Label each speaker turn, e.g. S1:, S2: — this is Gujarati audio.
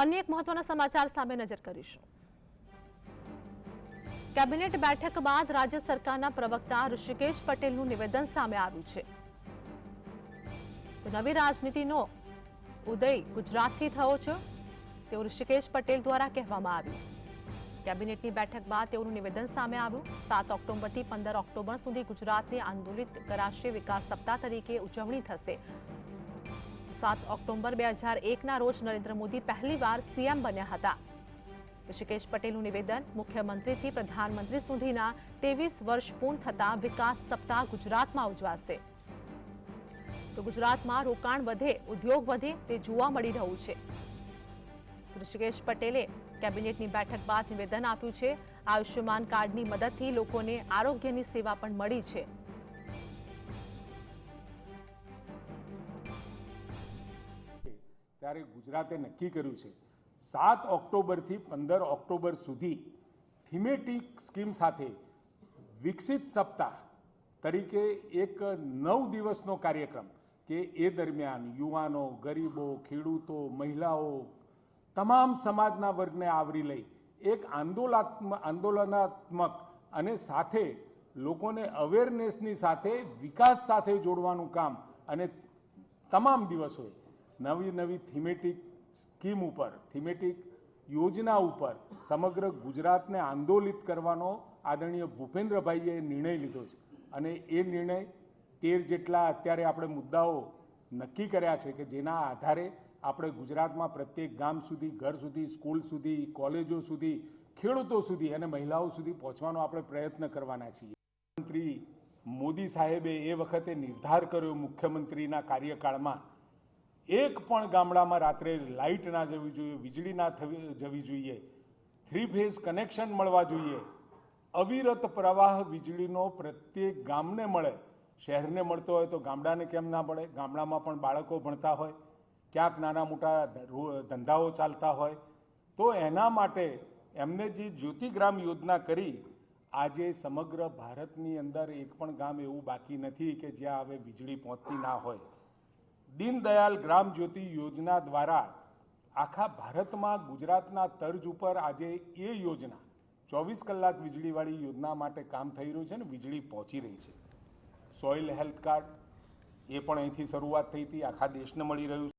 S1: અન્ય એક મહત્વના સમાચાર સામે નજર કરીશું. કેબિનેટ બેઠક બાદ રાજ્ય સરકારના પ્રવક્તા ઋષિકેશ પટેલનું નિવેદન સામે આવ્યું છે. નવી રાજનીતિનો ઉદય ગુજરાતથી થયો છે. તેવું ઋષિકેશ પટેલ દ્વારા કહેવામાં આવ્યું. કેબિનેટની બેઠક બાદ તેઓનું નિવેદન સામે આવ્યું. સાત ઓક્ટોબરથી પંદર ઓક્ટોબર સુધી ગુજરાતને આંદોલિત કરાશે વિકાસ સપ્તાહ તરીકે ઉજવણી થશે. સાત ઓક્ટોબર બે હજાર એકના રોજ નરેન્દ્ર મોદી પહેલીવાર સીએમ બન્યા હતા. ઋષિકેશ પટેલનું નિવેદન મુખ્યમંત્રીથી પ્રધાનમંત્રી સુધીના ત્રેવીસ વર્ષ પૂર્ણ થતા વિકાસ સપ્તાહ ગુજરાતમાં ઉજવાશે. તો ગુજરાતમાં રોકાણ વધે, ઉદ્યોગ વધે, તે જોવા મળી રહ્યું છે. ઋષિકેશ પટેલે કેબિનેટની બેઠક બાદ નિવેદન આપ્યું છે, આયુષ્યમાન કાર્ડની મદદથી લોકોને આરોગ્યની સેવા પણ મળી છે.
S2: ત્યારે ગુજરાતે નક્કી કર્યું છે, સાત ઓક્ટોબરથી પંદર ઓક્ટોબર સુધી થીમેટિક સ્કીમ સાથે વિકસિત સપ્તાહ તરીકે એક નવ દિવસનો કાર્યક્રમ કે એ દરમિયાન યુવાનો, ગરીબો, ખેડૂતો, મહિલાઓ, તમામ સમાજના વર્ગને આવરી લઈ એક આંદોલનાત્મક આંદોલનાત્મક અને સાથે લોકોને અવેરનેસની સાથે વિકાસ સાથે જોડવાનું કામ અને તમામ દિવસોએ નવી નવી થીમેટિક સ્કીમ ઉપર થીમેટિક યોજના ઉપર સમગ્ર ગુજરાતને આંદોલિત કરવાનો આદરણીય ભૂપેન્દ્રભાઈએ નિર્ણય લીધો છે. અને એ નિર્ણય તેર જેટલા અત્યારે આપણે મુદ્દાઓ નક્કી કર્યા છે કે જેના આધારે આપણે ગુજરાતમાં પ્રત્યેક ગામ સુધી, ઘર સુધી, સ્કૂલ સુધી, કોલેજો સુધી, ખેડૂતો સુધી અને મહિલાઓ સુધી પહોંચવાનો આપણે પ્રયત્ન કરવાના છીએ. મંત્રી મોદી સાહેબે એ વખતે નિર્ધાર કર્યો મુખ્યમંત્રીના કાર્યકાળમાં એક પણ ગામડામાં રાત્રે લાઇટ ના જવી જોઈએ, વીજળી ના થવી, જવી જોઈએ, થ્રી ફેઝ કનેક્શન મળવા જોઈએ. અવિરત પ્રવાહ વીજળીનો પ્રત્યેક ગામને મળે. શહેરને મળતો હોય તો ગામડાને કેમ ના મળે? ગામડામાં પણ બાળકો ભણતા હોય. ક્યાંક નાના મોટા ધંધાઓ ચાલતા હોય. તો એના માટે એમને જે જ્યોતિગ્રામ યોજના કરી, આજે સમગ્ર ભારતની અંદર એક પણ ગામ એવું બાકી નથી કે જ્યાં હવે વીજળી પહોંચતી ના હોય. દીનદયાલ ગ્રામ જ્યોતિ યોજના દ્વારા આખા ભારતમાં ગુજરાતના તર્જ ઉપર આજે એ યોજના, ચોવીસ કલાક વીજળીવાળી યોજના માટે કામ થઈ રહ્યું છે ને વીજળી પહોંચી રહી છે. સોઇલ હેલ્થ કાર્ડ એ પણ અહીંથી શરૂઆત થઈ હતી, આખા દેશને મળી રહ્યું છે